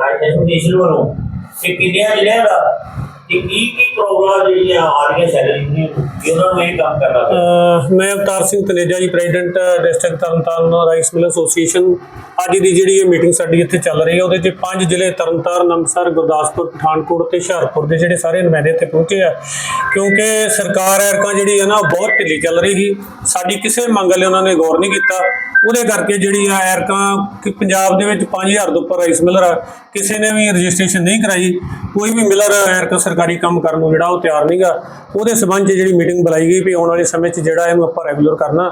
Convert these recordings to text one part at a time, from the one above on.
Association ਵੱਲੋਂ ਕਿ ਕਿੰਨਿਆਂ ਜ਼ਿਲ੍ਹਿਆਂ ਦਾ ਕਿ ਕੀ ਕੀ ਪ੍ਰੋਬਲਮ ਜਿਹੜੀਆਂ ਆ ਰਹੀਆਂ ਸੈਲਰੀ ਦੀਆਂ ਕਿ ਉਹਨਾਂ ਨੂੰ ਇਹ ਕੰਮ ਕਰਨਾ ਪੈਂਦਾ ਮੈਂ Avtar Singh Taneja ji president district Tarn Taran rice mill association ਅੱਜ ਦੀ ਜਿਹੜੀ ਇਹ ਮੀਟਿੰਗ ਸਾਡੀ ਇੱਥੇ ਚੱਲ ਰਹੀ ਹੈ, ਉਹਦੇ 'ਚ ਪੰਜ ਜ਼ਿਲ੍ਹੇ ਤਰਨਤਾਰਨ, ਅੰਮ੍ਰਿਤਸਰ, ਗੁਰਦਾਸਪੁਰ, ਪਠਾਨਕੋਟ ਤੇ ਹੁਸ਼ਿਆਰਪੁਰ ਦੇ ਜਿਹੜੇ ਸਾਰੇ ਨੁਮਾਇੰਦੇ ਇੱਥੇ ਪਹੁੰਚੇ ਆ। ਕਿਉਂਕਿ ਸਰਕਾਰ ਐਰਕਾਂ ਜਿਹੜੀ ਹੈ ਨਾ, ਉਹ ਬਹੁਤ ਢਿੱਲੀ ਚੱਲ ਰਹੀ ਸੀ। ਸਾਡੀ ਕਿਸੇ ਮੰਗ ਲਈ ਉਹਨਾਂ ਨੇ ਗੌਰ ਨਹੀਂ ਕੀਤਾ। ਉਹਦੇ ਕਰਕੇ ਜਿਹੜੀ ਆ ਐਰਕਾਂ, ਕਿ ਪੰਜਾਬ ਦੇ ਵਿੱਚ 5000 ਤੋਂ ਉੱਪਰ ਰਾਈਸ ਮਿਲਰ ਆ। ਕਿਸੇ ਨੇ ਵੀ ਰਜਿਸਟ੍ਰੇਸ਼ਨ ਨਹੀਂ ਕਰਾਈ। ਕੋਈ ਵੀ ਮਿਲਰ ਐਰਕਾ ਸਰਕਾਰੀ ਕੰਮ ਕਰਨ ਨੂੰ ਜਿਹੜਾ ਉਹ ਤਿਆਰ ਨਹੀਂਗਾ, ਉਹਦੇ ਸਬੰਧ 'ਚ ਜਿਹੜੀ ਮੀਟਿੰਗ ਬੁਲਾਈ ਗਈ ਵੀ ਆਉਣ ਵਾਲੇ ਸਮੇਂ 'ਚ ਜਿਹੜਾ ਇਹਨੂੰ ਆਪਾਂ ਰੈਗੂਲਰ ਕਰਨਾ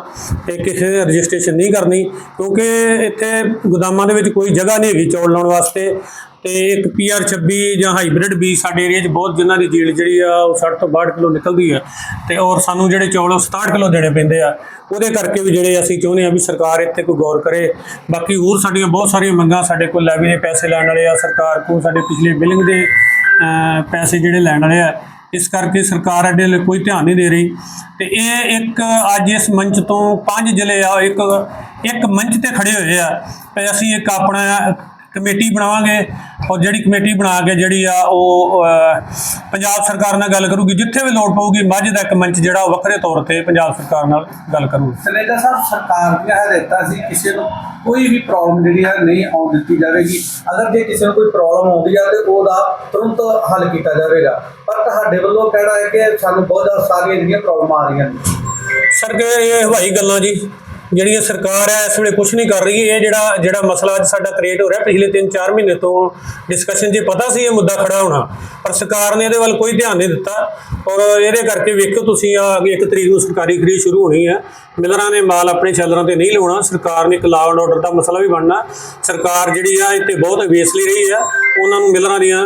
ਤੇ ਕਿਸੇ ਨੇ ਰਜਿਸਟ੍ਰੇਸ਼ਨ ਨਹੀਂ ਕਰਨੀ, ਕਿਉਂਕਿ ਇੱਥੇ ਗੋਦਾਮਾਂ ਦੇ ਵਿੱਚ ਕੋਈ ਜਗ੍ਹਾ ਨਹੀਂ ਹੈਗੀ ਚੌਲ ਲਾਉਣ ਵਾਸਤੇ ਤੇ ਇੱਕ ਪੀਆਰ 26 ਜਾਂ ਹਾਈਬ੍ਰਿਡ ਬੀਜ ਸਾਡੇ ਏਰੀਆ 'ਚ ਬਹੁਤ ਜਿਨ੍ਹਾਂ ਦੀ ਜੀਲ ਜਿਹੜੀ ਆ ਉਹ 60 ਤੋਂ 62 ਕਿਲੋ ਨਿਕਲਦੀ ਆ ਤੇ ਔਰ ਸਾਨੂੰ ਜਿਹੜੇ ਚੌਲ ਉਹ 67 ਕਿਲੋ ਦੇਣੇ ਪੈਂਦੇ ਆ, ਉਹਦੇ ਕਰਕੇ ਵੀ ਜਿਹੜੇ ਅਸੀਂ ਚਾਹੁੰਦੇ ਆ ਵੀ ਸਰਕਾਰ ਇੱਥੇ ਕੋਈ ਗੌਰ ਕਰੇ। ਬਾਕੀ ਹੋਰ ਸਾਡੀਆਂ ਬਹੁਤ ਸਾਰੀਆਂ ਮੰਗਾਂ ਸਾਡੇ ਕੋਲ ਲੈਵੀ ਦੇ ਪੈਸੇ ਲੈਣ ਵਾਲੇ ਆ, ਸਰਕਾਰ ਕੋਲ ਸਾਡੇ ਪਿਛਲੇ ਬਿਲਿੰਗ ਦੇ ਪੈਸੇ ਜਿਹੜੇ ਲੈਣ ਵਾਲੇ ਆ, ਇਸ ਕਰਕੇ ਸਰਕਾਰ ਇਹਦੇ ਲਈ ਕੋਈ ਧਿਆਨ ਨਹੀਂ ਦੇ ਰਹੀ। ਤੇ ਇਹ ਇੱਕ ਅੱਜ ਇਸ ਮੰਚ ਤੋਂ ਪੰਜ ਜ਼ਿਲ੍ਹੇ ਆ, ਇੱਕ ਇੱਕ ਮੰਚ ਤੇ ਖੜੇ ਹੋਏ ਆ। ਤੇ ਅਸੀਂ ਇੱਕ ਆਪਣਾ ਕਮੇਟੀ ਬਣਾਵਾਂਗੇ ਔਰ ਜਿਹੜੀ ਕਮੇਟੀ ਬਣਾ ਕੇ ਜਿਹੜੀ ਆ ਉਹ ਪੰਜਾਬ ਸਰਕਾਰ ਨਾਲ ਗੱਲ ਕਰੂਗੀ ਜਿੱਥੇ ਵੀ ਲੋੜ ਪਊਗੀ ਮੱਝ ਦਾ ਇੱਕ ਮੰਚ ਜਿਹੜਾ ਵੱਖਰੇ ਤੌਰ ਤੇ ਪੰਜਾਬ ਸਰਕਾਰ ਨਾਲ ਗੱਲ ਕਰੂਗੀ। ਸਨੇਜਾ ਸਾਹਿਬ ਸਰਕਾਰ ਦੀਆਂ ਹਦਾਇਤਾਂ ਸੀ ਕਿਸੇ ਨੂੰ ਕੋਈ ਵੀ ਪ੍ਰੋਬਲਮ ਜਿਹੜੀ ਹੈ ਨਹੀਂ ਆਉਣ ਦਿੱਤੀ ਜਾਵੇਗੀ। ਅਗਰ ਜੇ ਕਿਸੇ ਨੂੰ ਕੋਈ ਪ੍ਰੋਬਲਮ ਆਉਂਦੀ ਹੈ ਤੇ ਉਹਦਾ ਤੁਰੰਤ ਹੱਲ ਕੀਤਾ ਜਾਵੇਗਾ। ਪਰ ਤੁਹਾਡੇ ਵੱਲੋਂ ਕਹਿਣਾ ਹੈ ਕਿ ਸਾਨੂੰ ਬਹੁਤ ਜ਼ਿਆਦਾ ਸਾਰੀਆਂ ਜਿਹੜੀਆਂ ਪ੍ਰੋਬਲਮਾਂ ਆ ਰਹੀਆਂ ਨੇ। ਸਰ ਕਿ ਇਹ ਹਵਾਈ ਗੱਲਾਂ ਜੀ। ਜਿਹੜੀਆਂ ਸਰਕਾਰ ਹੈ, ਇਸ ਵੇਲੇ ਕੁਝ ਨਹੀਂ ਕਰ ਰਹੀ, ਇਹ ਜਿਹੜਾ ਜਿਹੜਾ ਮਸਲਾ ਅੱਜ ਸਾਡਾ ਕ੍ਰੀਏਟ ਹੋ ਰਿਹਾ, ਪਿਛਲੇ 3-4 ਮਹੀਨੇ ਤੋਂ ਡਿਸਕਸ਼ਨ 'ਚ ਪਤਾ ਸੀ ਇਹ ਮੁੱਦਾ ਖੜਾ ਹੋਣਾ, ਪਰ ਸਰਕਾਰ ਨੇ ਇਹਦੇ ਵੱਲ ਕੋਈ ਧਿਆਨ ਨਹੀਂ ਦਿੱਤਾ। ਔਰ ਇਹਦੇ ਕਰਕੇ ਵੇਖੋ ਤੁਸੀਂ ਆ ਇੱਕ ਤਰੀਕ ਨੂੰ ਸਰਕਾਰੀ ਖਰੀਦ ਸ਼ੁਰੂ ਹੋਣੀ ਹੈ। ਮਿਲਰਾਂ ਨੇ ਮਾਲ ਆਪਣੇ ਸ਼ੈਲਰਾਂ ਤੇ ਨਹੀਂ ਲਾਉਣਾ, ਸਰਕਾਰ ਨੇ ਇੱਕ ਲਾਅ ਐਂਡ ਆਰਡਰ ਦਾ ਮਸਲਾ ਵੀ ਬਣਨਾ। ਸਰਕਾਰ ਜਿਹੜੀ ਆ, ਇੱਥੇ ਬਹੁਤ ਵੇਸਲੀ ਰਹੀ ਆ ਉਹਨਾਂ ਨੂੰ ਮਿਲਰਾਂ ਦੀਆਂ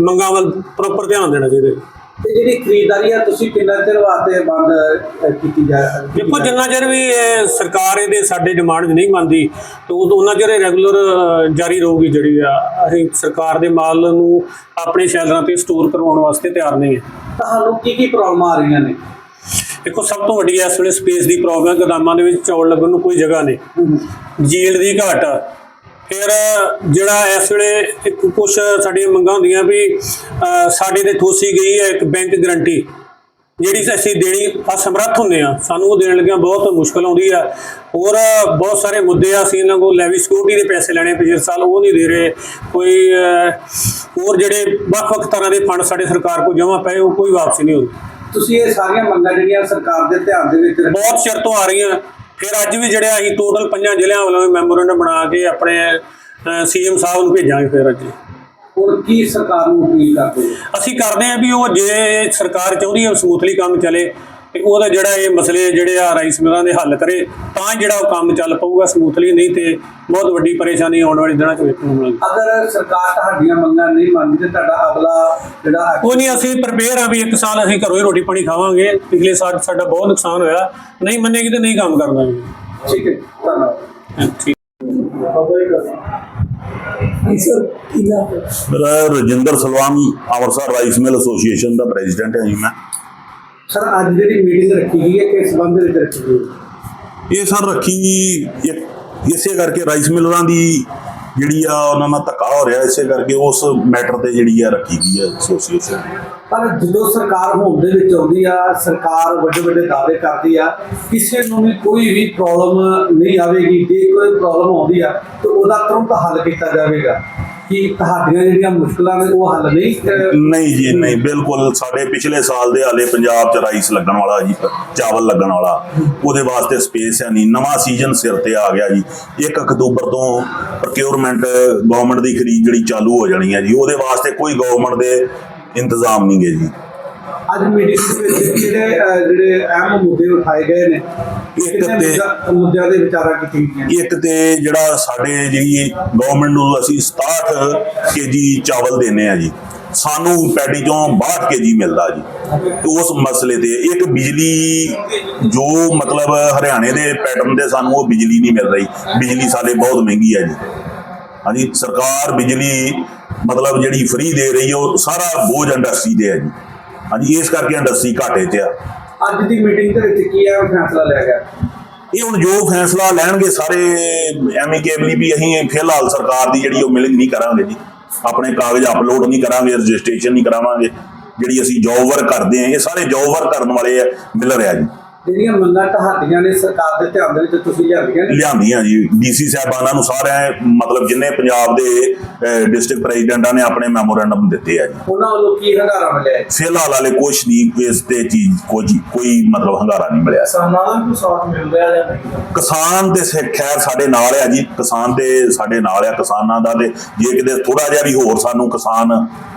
ਮੰਗਾਂ ਵੱਲ ਪ੍ਰੋਪਰ ਧਿਆਨ ਦੇਣਾ ਚਾਹੀਦਾ ਤੇ ਜਿਹੜੀ ਖਰੀਦਦਾਰੀ ਹੈ ਤੁਸੀਂ ਕਿੰਨਾ ਚਿਰ ਵਾਸਤੇ ਬੰਦ ਕੀਤੀ ਜਾ ਦੇਖੋ ਜਿੰਨਾ ਚਿਰ ਵੀ ਇਹ ਸਰਕਾਰ ਇਹਦੇ ਸਾਡੇ ਡਿਮਾਂਡ ਨਹੀਂ ਮੰਨਦੀ ਤੇ ਉਦੋਂ ਉਹਨਾਂ ਚਿਰ ਰੈਗੂਲਰ ਜਾਰੀ ਰਹੂਗੀ ਜਿਹੜੀ ਆ। ਅਸੀਂ ਸਰਕਾਰ ਦੇ ਮਾਲ ਨੂੰ ਆਪਣੇ ਸ਼ੈਲਰਾਂ ਤੇ ਸਟੋਰ ਕਰਵਾਉਣ ਵਾਸਤੇ ਤਿਆਰ ਨਹੀਂ ਹੈ। ਤੁਹਾਨੂੰ ਕੀ ਕੀ ਪ੍ਰੋਬਲਮਾਂ ਆ ਰਹੀਆਂ ਨੇ? ਦੇਖੋ ਸਭ ਤੋਂ ਵੱਡੀ ਇਸ ਵੇਲੇ ਸਪੇਸ ਦੀ ਪ੍ਰੋਬਲਮ ਹੈ। ਗੋਦਾਮਾਂ ਦੇ ਵਿੱਚ ਚੌਲ ਲੱਗਣ ਨੂੰ ਕੋਈ ਜਗ੍ਹਾ ਨਹੀਂ। ਜੀਲ ਦੀ ਘਾਟ ਆ। ਫਿਰ ਜਿਹੜਾ ਇਸ ਵੇਲੇ ਇੱਕ ਕੁਝ ਸਾਡੀਆਂ ਮੰਗਾਂ ਹੁੰਦੀਆਂ ਵੀ ਸਾਡੇ ਤੇ ਠੋਸੀ ਗਈ ਹੈ ਇੱਕ ਬੈਂਕ ਗਰੰਟੀ ਜਿਹੜੀ ਅਸੀਂ ਦੇਣੀ ਅਸਮਰੱਥ ਹੁੰਦੇ ਆ ਸਾਨੂੰ ਉਹ ਦੇਣ ਲੱਗਿਆਂ ਬਹੁਤ ਮੁਸ਼ਕਲ ਆਉਂਦੀ ਆ। ਹੋਰ ਬਹੁਤ ਸਾਰੇ ਮੁੱਦੇ ਆ ਅਸੀਂ ਇਹਨਾਂ ਕੋਲ ਲੈਵੀ ਸਿਕਿਉਰਿਟੀ ਦੇ ਪੈਸੇ ਲੈਣੇ ਪਿਛਲੇ ਸਾਲ ਉਹ ਨਹੀਂ ਦੇ ਰਹੇ। ਕੋਈ ਹੋਰ ਜਿਹੜੇ ਵੱਖ-ਵੱਖ ਤਰ੍ਹਾਂ ਦੇ ਫੰਡ ਸਾਡੇ ਸਰਕਾਰ ਕੋਲ ਜਮ੍ਹਾਂ ਪਏ ਉਹ ਕੋਈ ਵਾਪਸੀ ਨਹੀਂ ਹੁੰਦੀ। ਤੁਸੀਂ ਇਹ ਸਾਰੀਆਂ ਮੰਗਾਂ ਜਿਹੜੀਆਂ ਸਰਕਾਰ ਦੇ ਧਿਆਨ ਦੇ ਵਿੱਚ ਬਹੁਤ ਚਿਰ ਤੋਂ ਆ ਰਹੀਆਂ। ਫਿਰ ਅੱਜ ਵੀ ਜਿਹੜੇ ਅਸੀਂ ਟੋਟਲ ਪੰਜਾਂ ਜ਼ਿਲ੍ਹਿਆਂ ਵੱਲੋਂ ਮੈਮੋਰੈਂਡਮ ਬਣਾ ਕੇ ਆਪਣੇ ਸੀਐਮ ਸਾਹਿਬ ਨੂੰ ਭੇਜਾਂਗੇ ਫਿਰ ਅੱਜ। ਹੁਣ ਕੀ ਸਰਕਾਰ ਨੂੰ ਅਪੀਲ ਕਰਦੇ ਅਸੀਂ ਕਰਦੇ ਹਾਂ ਵੀ ਉਹ ਜੇ ਸਰਕਾਰ ਚਾਹੁੰਦੀ ਹੈ ਸਮੂਥਲੀ ਕੰਮ ਚੱਲੇ ਤੇ ਉਹਦਾ ਜਿਹੜਾ ਇਹ ਮਸਲੇ ਜਿਹੜੇ ਆ ਰਾਈਸ ਮਿਲਾਂ ਦੇ ਹੱਲ ਕਰੇ ਤਾਂ ਜਿਹੜਾ ਉਹ ਕੰਮ ਚੱਲ ਪਊਗਾ ਸਮੂਥਲੀ ਨਹੀਂ ਤੇ ਬਹੁਤ ਵੱਡੀ ਪਰੇਸ਼ਾਨੀ ਆਉਣ ਵਾਲੇ ਦਿਨਾਂ 'ਚ ਵੇਖਣ ਨੂੰ ਮਿਲੇਗੀ। ਅਗਰ ਸਰਕਾਰ ਤੁਹਾਡੀਆਂ ਮੰਗਾਂ ਨਹੀਂ ਮੰਨਦੀ ਤੇ ਤੁਹਾਡਾ ਅਗਲਾ ਜਿਹੜਾ ਕੋਈ ਨਹੀਂ ਅਸੀਂ ਪ੍ਰਪੇਅਰ ਆ ਵੀ ਇੱਕ ਸਾਲ ਅਸੀਂ ਘਰੋਂ ਹੀ ਰੋਟੀ ਪਾਣੀ ਖਾਵਾਂਗੇ ਪਿਛਲੇ ਸਾਲ ਸਾਡਾ ਬਹੁਤ ਨੁਕਸਾਨ ਹੋਇਆ। ਨਹੀਂ ਮੰਨੇਗੀ ਤੇ ਨਹੀਂ ਕੰਮ ਕਰਨਾ ਜੀ ਠੀਕ ਹੈ ਧੰਨਵਾਦ। ਠੀਕ। ਮੇਰਾ Rajinder Salwan Amritsar rice mill association ਦਾ ਪ੍ਰੈਜ਼ੀਡੈਂਟ ਹਾਂ ਜੀ ਮੈਂ। ਸਰ ਅੱਜ ਜਿਹੜੀ ਮੀਟਿੰਗ ਰੱਖੀ ਗਈ ਹੈ ਕਿਸ ਸੰਬੰਧ ਵਿੱਚ ਰੱਖੀ ਗਈ ਹੈ? ਇਹ ਸਰ ਰੱਖੀ ਇਸੇ ਕਰਕੇ ਰਾਈਸ ਮਿਲਰਾਂ ਦੀ ਜਿਹੜੀ ਆ ਉਹਨਾਂ ਨਾਲ ਧੱਕਾ ਹੋ ਰਿਹਾ ਇਸੇ ਕਰਕੇ ਉਸ ਮੈਟਰ ਤੇ ਜਿਹੜੀ ਆ ਰੱਖੀ ਗਈ ਹੈ ਐਸੋਸੀਏਸ਼ਨ ਪਰ ਜਦੋਂ ਸਰਕਾਰ ਹੋਂਦ ਦੇ ਵਿੱਚ ਆਉਂਦੀ ਆ ਸਰਕਾਰ ਵੱਡੇ ਵੱਡੇ ਦਾਅਵੇ ਕਰਦੀ ਆ ਕਿਸੇ ਨੂੰ ਵੀ ਕੋਈ ਵੀ ਪ੍ਰੋਬਲਮ ਨਹੀਂ ਆਵੇਗੀ ਜੇ ਕੋਈ ਪ੍ਰੋਬਲਮ ਆਉਂਦੀ ਆ ਤਾਂ ਉਹਦਾ ਤੁਰੰਤ ਹੱਲ ਕੀਤਾ ਜਾਵੇਗਾ। ਕਿ ਤੁਹਾਡੀਆਂ ਜਿਹੜੀਆਂ ਮੁਸ਼ਕਲਾਂ ਨੇ ਉਹ ਹੱਲ ਨਹੀਂ ਨਹੀਂ ਜੀ ਨਹੀਂ ਬਿਲਕੁਲ ਸਾਡੇ ਪਿਛਲੇ ਸਾਲ ਦੇ ਹਾਲੇ ਪੰਜਾਬ 'ਚ ਰਾਈਸ ਲੱਗਣ ਵਾਲਾ ਜੀ ਚਾਵਲ ਲੱਗਣ ਵਾਲਾ। ਉਹਦੇ ਵਾਸਤੇ ਸਪੇਸ ਹੈ ਨਹੀਂ ਨਵਾਂ ਸੀਜ਼ਨ ਸਿਰ ਤੇ ਆ ਗਿਆ ਜੀ। 1 ਅਕਤੂਬਰ ਤੋਂ ਪ੍ਰੋਕਿਉਰਮੈਂਟ ਗਵਰਨਮੈਂਟ ਦੀ ਖਰੀਦ ਜਿਹੜੀ ਚਾਲੂ ਹੋ ਜਾਣੀ ਹੈ ਜੀ ਉਹਦੇ ਵਾਸਤੇ ਕੋਈ ਗਵਰਨਮੈਂਟ ਦੇ ਇੰਤਜ਼ਾਮ ਨਹੀਂ ਗੇ ਜੀ। ਅੱਜ ਮੀਟਿੰਗ ਵਿੱਚ ਜਿਹੜੇ ਜਿਹੜੇ ਅਹਿਮ ਮੁੱਦੇ ਉਠਾਏ ਗਏ ਨੇ ਇੱਕ ਤੇ- ਮੁੱਦਾ- ਮੁੱਦਿਆਂ ਦੇ ਵਿਚਾਰਾਂ ਕੀਤੀਆਂ? ਗਈਆਂ ਇੱਕ ਤੇ ਜਿਹੜਾ ਸਾਡੇ ਜਿਹੜੀ ਗਵਰਨਮੈਂਟ ਨੂੰ ਅਸੀਂ 67 ਕੇਜੀ ਚਾਵਲ ਦਿੰਨੇ ਆ ਜੀ ਸਾਨੂੰ ਪੈਡੀ ਚੋਂ 62 ਕੇਜੀ ਮਿਲਦਾ ਜੀ। ਤੇ ਉਸ ਮਸਲੇ ਤੇ ਇੱਕ ਬਿਜਲੀ ਜੋ ਮਤਲਬ ਹਰਿਆਣੇ ਦੇ ਪੈਟਰਨ ਦੇ ਸਾਨੂੰ ਉਹ ਬਿਜਲੀ ਨਹੀਂ ਮਿਲ ਰਹੀ ਬਿਜਲੀ ਸਾਡੇ ਬਹੁਤ ਮਹਿੰਗੀ ਹੈ ਜੀ। ਹਾਂਜੀ ਸਰਕਾਰ ਬਿਜਲੀ ਮਤਲਬ ਜਿਹੜੀ ਫ੍ਰੀ ਦੇ ਰਹੀ ਹੈ ਉਹ ਸਾਰਾ ਬੋਝ ਇੰਡਸਟਰੀ ਦੇ ਹੈ ਜੀ। ਹਾਂਜੀ ਇਸ ਕਰਕੇ ਇੰਡਸਟਰੀ ਘਾਟੇ 'ਚ ਆ। ਅੱਜ ਦੀ ਮੀਟਿੰਗ ਦੇ ਵਿੱਚ ਕੀ ਹੈ ਫੈਸਲਾ ਲਿਆ ਗਿਆ? ਇਹ ਹੁਣ ਜੋ ਫੈਸਲਾ ਲੈਣਗੇ ਸਾਰੇ ਐਮੀਕੇਬਲੀ ਵੀ ਅਸੀਂ ਫਿਲਹਾਲ ਸਰਕਾਰ ਦੀ ਜਿਹੜੀ ਉਹ ਮਿਲਿੰਗ ਨਹੀਂ ਕਰਾਂਗੇ ਜੀ। ਆਪਣੇ ਕਾਗਜ਼ ਅਪਲੋਡ ਨਹੀਂ ਕਰਾਂਗੇ, ਰਜਿਸਟ੍ਰੇਸ਼ਨ ਨਹੀਂ ਕਰਾਵਾਂਗੇ। ਜਿਹੜੀ ਅਸੀਂ ਜੌਬ ਵਰਕ ਕਰਦੇ ਹਾਂ, ਇਹ ਸਾਰੇ ਜੌਬ ਵਰਕ ਕਰਨ ਵਾਲੇ ਆ, ਮਿਲ ਰਿਹਾ ਜੀ। ਜਿਹੜੀਆਂ ਮੰਗਾਂ ਤੁਹਾਡੀਆਂ ਨੇ ਸਰਕਾਰ ਦੇ ਧਿਆਨ ਦੇ ਵਿੱਚ ਤੁਸੀਂ ਲਿਆਂਦੀਆਂ ਨੇ? ਲਿਆਂਦੀਆਂ ਜੀ ਡੀਸੀ ਸਾਹਿਬਾਨਾਂ ਨੂੰ ਸਾਰਿਆਂ ਮਤਲਬ ਜਿੰਨੇ ਪੰਜਾਬ ਦੇ ਡਿਸਟ੍ਰਿਕਟ ਪ੍ਰੈਜ਼ੀਡੈਂਟਾਂ ਨੇ ਆਪਣੇ ਮੈਮੋਰੈਂਡਮ ਦਿੱਤੇ ਆ ਜੀ। ਉਹਨਾਂ ਵੱਲੋਂ ਕੀ ਹੰਗਾਰਾ ਮਿਲਿਆ ਹੈ? ਫਿਲਹਾਲ ਵਾਲੇ ਕੁਛ ਨਹੀਂ ਇਸ ਤੇ ਚੀਜ਼ ਕੋਈ ਕੋਈ ਮਤਲਬ ਹੰਗਾਰਾ ਨਹੀਂ ਮਿਲਿਆ। ਕਿਸਾਨਾਂ ਦਾ ਕੋਈ ਸਾਥ ਮਿਲ ਰਿਹਾ ਜਾਂ ਨਹੀਂ? ਕਿਸਾਨ ਤੇ ਸੇ- ਖੈਰ ਸਾਡੇ ਨਾਲ ਆ ਜੀ ਕਿਸਾਨ ਤੇ ਸਾਡੇ ਨਾਲ ਆ ਕਿਸਾਨਾਂ ਦਾ ਤੇ ਜੇ ਕਿਤੇ ਥੋੜਾ ਜਿਹਾ ਵੀ ਹੋਰ ਸਾਨੂੰ ਕਿਸਾਨ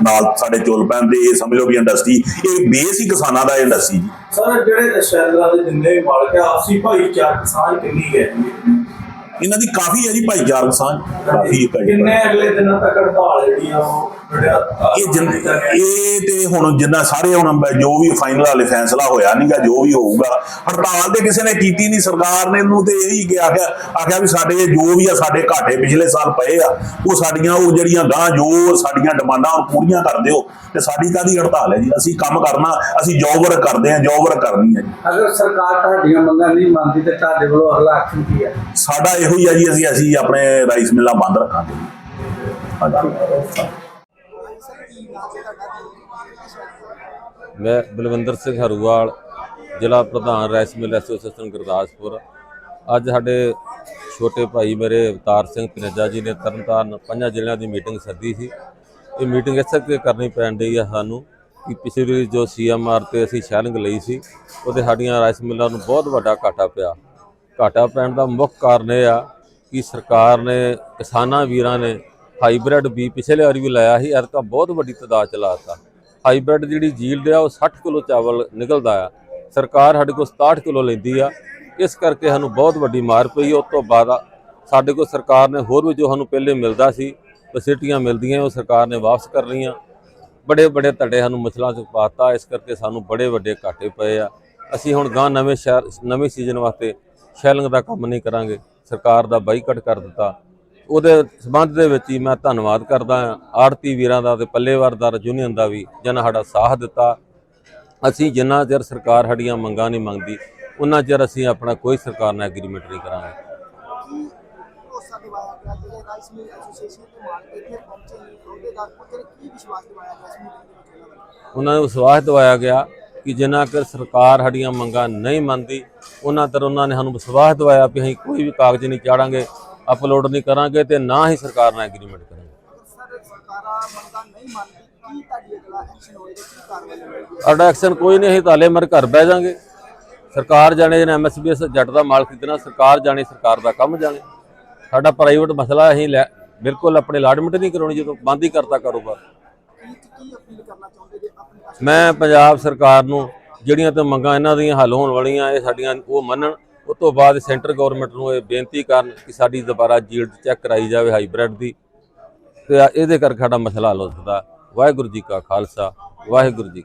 ਨਾਲ ਸਾਡੇ ਚੁੱਲ ਪੈਣ ਤੇ ਇਹ ਸਮਝ ਲਓ ਵੀ ਇੰਡਸਟਰੀ ਇਹ ਬੇਸ ਹੀ ਕਿਸਾਨਾਂ ਦਾ ਇੰਡਸਟਰੀ ਜੀ। ਸਰ ਜਿਹੜੇ ਸ਼ੈਲਰਾਂ ਦੇ ਜਿੰਨੇ ਵੀ ਮਾਲਕ ਆ ਆਪਸੀ ਭਾਈਚਾਰਕ ਸਾਂਝ ਕਿੰਨੀ ਹੈ? ਇਹਨਾਂ ਦੀ ਕਾਫੀ ਹੈ ਜੀ ਭਾਈਚਾਰਕ ਸਾਂਝ ਕਾਫੀ ਭਾਈਚਾਰਕ ਕਿੰਨੇ ਅਗਲੇ ਦਿਨਾਂ ਤੱਕ ਹੜਤਾਲ ਜਿਹੜੀ ਆ ਉਹ ਜਿਹੜਾ ਇਹ ਜਿੰਨ- ਇਹ ਤੇ ਹੁਣ ਜਿੰਨਾ ਸਾਰੇ ਹੁਣ ਜੋ ਵੀ ਫਾਈਨਲ ਵਾਲੇ ਫੈਸਲਾ ਹੋਇਆ ਨਹੀਂਗਾ ਜੋ ਵੀ ਹੋਊਗਾ ਹੜਤਾਲ ਤੇ ਕਿਸੇ ਨੇ ਕੀਤੀ ਨਹੀਂ ਸਰਕਾਰ ਨੇ ਨੂੰ ਤੇ ਇਹੀ ਕਿ ਆਖਿਆ ਆਖਿਆ ਵੀ ਸਾਡੇ ਜੋ ਵੀ ਆ ਸਾਡੇ ਘਾਟੇ ਪਿਛਲੇ ਸਾਲ ਪਏ ਆ ਉਹ ਸਾਡੀਆਂ ਉਹ ਜਿਹੜੀਆਂ ਗਾਂ ਜੋ ਸਾਡੀਆਂ ਡਿਮਾਂਡਾਂ ਉਹ ਪੂਰੀਆਂ ਕਰ ਦਿਓ ਤੇ ਸਾਡੀ ਕਾਦੀ ਹੜਤਾਲ ਹੈ ਜੀ? ਅਸੀਂ ਕੰਮ ਕਰਨਾ ਅਸੀਂ ਜੌਬ ਵਰਕ ਕਰਦੇ ਆ ਜੌਬ ਵਰਕ ਕਰਨੀ ਹੈ ਜੀ। ਅਗਰ ਸਰਕਾਰ ਤੁਹਾਡੀਆਂ ਮੰਗਾਂ ਨਹੀਂ ਮੰਨਦੀ ਤੇ ਤੁਹਾਡੇ ਵੱਲੋਂ ਅਗਲਾ ਐਕਸ਼ਨ ਕੀ ਹੈ? ਸਾਡਾ ਇਹੋ ਹੀ ਆ ਜੀ, ਅਸੀਂ ਅਸੀਂ ਆਪਣੇ ਰਾਈਸ ਮਿੱਲਾਂ ਬੰਦ ਰੱਖਾਂਗੇ। ਮੈਂ ਬਲਵਿੰਦਰ ਸਿੰਘ ਹਰੂਵਾਲ, ਜ਼ਿਲ੍ਹਾ ਪ੍ਰਧਾਨ ਰਾਈਸ ਮਿਲ ਐਸੋਸੀਏਸ਼ਨ ਗੁਰਦਾਸਪੁਰ। ਅੱਜ ਸਾਡੇ ਛੋਟੇ ਭਾਈ ਮੇਰੇ ਅਵਤਾਰ ਸਿੰਘ ਤਨੇਜਾ ਜੀ ਨੇ ਤਰਨਤਾਰਨ ਪੰਜਾਂ ਜ਼ਿਲ੍ਹਿਆਂ ਦੀ ਮੀਟਿੰਗ ਸੱਦੀ ਸੀ। ਇਹ ਮੀਟਿੰਗ ਇਸ ਕਰਕੇ ਕਰਨੀ ਪੈਣ ਡਈ ਆ ਸਾਨੂੰ ਕਿ ਪਿਛਲੀ ਜੋ ਸੀਐਮਆਰ ਤੇ ਅਸੀਂ ਸ਼ੈਲਿੰਗ ਲਈ ਸੀ, ਉਹਦੇ ਸਾਡੀਆਂ ਰਾਈਸ ਮਿੱਲਾਂ ਨੂੰ ਬਹੁਤ ਵੱਡਾ ਘਾਟਾ ਪਿਆ। ਘਾਟਾ ਪੈਣ ਦਾ ਮੁੱਖ ਕਾਰਨ ਇਹ ਆ ਕਿ ਸਰਕਾਰ ਨੇ, ਕਿਸਾਨਾਂ ਵੀਰਾਂ ਨੇ ਹਾਈਬ੍ਰਿਡ ਬੀ ਪਿਛਲੇ ਵਾਰੀ ਵੀ ਲਾਇਆ ਸੀ ਐਤਕਾਂ ਬਹੁਤ ਵੱਡੀ ਤਾਦਾਦ ਚ ਲਾਤਾ ਹਾਈਬ੍ਰਿਡ ਜਿਹੜੀ ਜੀਲਡ ਆ, ਉਹ 60 ਕਿਲੋ ਚਾਵਲ ਨਿਕਲਦਾ ਆ। ਸਰਕਾਰ ਸਾਡੇ ਕੋਲ 67 ਕਿਲੋ ਲੈਂਦੀ ਆ। ਇਸ ਕਰਕੇ ਸਾਨੂੰ ਬਹੁਤ ਵੱਡੀ ਮਾਰ ਪਈ। ਉਸ ਤੋਂ ਬਾਅਦ ਸਾਡੇ ਕੋਲ ਸਰਕਾਰ ਨੇ ਹੋਰ ਵੀ ਜੋ ਸਾਨੂੰ ਪਹਿਲੇ ਮਿਲਦਾ ਸੀ ਫੈਸਿਲਿਟੀਆਂ ਮਿਲਦੀਆਂ, ਉਹ ਸਰਕਾਰ ਨੇ ਵਾਪਸ ਕਰ ਲਈਆਂ। ਬੜੇ ਬੜੇ ਧੜੇ ਸਾਨੂੰ ਮੁਸ਼ਕਲਾਂ ਚ ਪਾਤਾ। ਇਸ ਕਰਕੇ ਸਾਨੂੰ ਬੜੇ ਵੱਡੇ ਘਾਟੇ ਪਏ ਆ। ਅਸੀਂ ਹੁਣ ਗਾਂ ਨਵੇਂ ਸ਼ਹਿਰ, ਨਵੇਂ ਸੀਜ਼ਨ ਵਾਸਤੇ ਸ਼ੈਲਿੰਗ ਦਾ ਕੰਮ ਨਹੀਂ ਕਰਾਂਗੇ, ਸਰਕਾਰ ਦਾ ਬਾਈਕਾਟ ਕਰ ਦਿੱਤਾ। ਉਹਦੇ ਸਬੰਧ ਦੇ ਵਿੱਚ ਹੀ ਮੈਂ ਧੰਨਵਾਦ ਕਰਦਾ ਹਾਂ। ਆੜਤੀ ਵੀਰਾਂ ਦਾ ਤੇ ਪੱਲੇਵਾਰਦਾਰ ਯੂਨੀਅਨ ਦਾ ਵੀ, ਜਿਨ੍ਹਾਂ ਸਾਡਾ ਸਾਥ ਦਿੱਤਾ। ਅਸੀਂ ਜਿੰਨਾ ਚਿਰ ਸਰਕਾਰ ਸਾਡੀਆਂ ਮੰਗਾਂ ਨਹੀਂ ਮੰਗਦੀ ਉਹਨਾਂ ਚਿਰ ਅਸੀਂ ਆਪਣਾ ਕੋਈ ਸਰਕਾਰ ਨਾਲ ਐਗਰੀਮੈਂਟ ਨਹੀਂ ਕਰਾਂਗੇ। ਉਹਨਾਂ ਨੂੰ ਉਹਨਾਂ ਨੂੰ ਵਿਸ਼ਵਾਸ ਦਿਵਾਇਆ ਗਿਆ ਕਿ ਜਿੰਨਾ ਚਿਰ ਸਰਕਾਰ ਸਾਡੀਆਂ ਮੰਗਾਂ ਨਹੀਂ ਮੰਨਦੀ ਉਹਨਾਂ ਤਰ ਉਹਨਾਂ ਨੇ ਸਾਨੂੰ ਵਿਸ਼ਵਾਸ ਦਿਵਾਇਆ ਵੀ ਅਸੀਂ ਕੋਈ ਵੀ ਕਾਗਜ਼ ਨਹੀਂ ਚਾੜਾਂਗੇ ਅਪਲੋਡ ਨਹੀਂ ਕਰਾਂਗੇ ਤੇ ਨਾ ਹੀ ਸਰਕਾਰ ਨਾਲ ਐਗਰੀਮੈਂਟ ਕਰਾਂਗੇ। ਸਾਡਾ ਐਕਸ਼ਨ ਕੋਈ ਨਹੀਂ, ਅਸੀਂ ਤਾਲੇ ਮਰ ਘਰ ਬਹਿ ਜਾਾਂਗੇ ਸਰਕਾਰ ਜਾਣੇ ਜਿਹਨੇ ਐਮਐਸਬੀਐਸ ਜੱਟ ਦਾ ਮਾਲ ਖਰੀਦਣਾ, ਸਰਕਾਰ ਜਾਣੇ ਸਰਕਾਰ ਦਾ ਕੰਮ ਜਾਣੇ। ਸਾਡਾ ਪ੍ਰਾਈਵੇਟ ਮਸਲਾ ਅਸੀਂ ਲੈ, ਬਿਲਕੁਲ ਆਪਣੇ ਅਲਾਟਮੈਂਟ ਨਹੀਂ ਕਰਾਉਣੀ, ਜਦੋਂ ਬੰਦ ਹੀ ਕਰਤਾ ਕਾਰੋਬਾਰ। ਮੈਂ ਪੰਜਾਬ ਸਰਕਾਰ ਨੂੰ ਜਿਹੜੀਆਂ ਤਾਂ ਮੰਗਾਂ ਇਹਨਾਂ ਦੀਆਂ ਹੱਲ ਹੋਣ ਵਾਲੀਆਂ, ਇਹ ਸਾਡੀਆਂ ਉਹ ਮੰਨਣ। ਉਸ ਤੋਂ ਬਾਅਦ ਸੈਂਟਰ ਗਵਰਨਮੈਂਟ ਨੂੰ ਇਹ ਬੇਨਤੀ ਕਰਨ ਕਿ ਸਾਡੀ ਦੁਬਾਰਾ ਜੀਲਡ ਚੈੱਕ ਕਰਾਈ ਜਾਵੇ ਹਾਈਬ੍ਰਿਡ ਦੀ। ਤੇ ਇਹਦੇ ਕਰਕੇ ਸਾਡਾ ਮਸਲਾ ਹੱਲ ਹੋ ਸਕਦਾ। ਵਾਹਿਗੁਰੂ ਜੀ ਕਾ ਖਾਲਸਾ, ਵਾਹਿਗੁਰੂ ਜੀ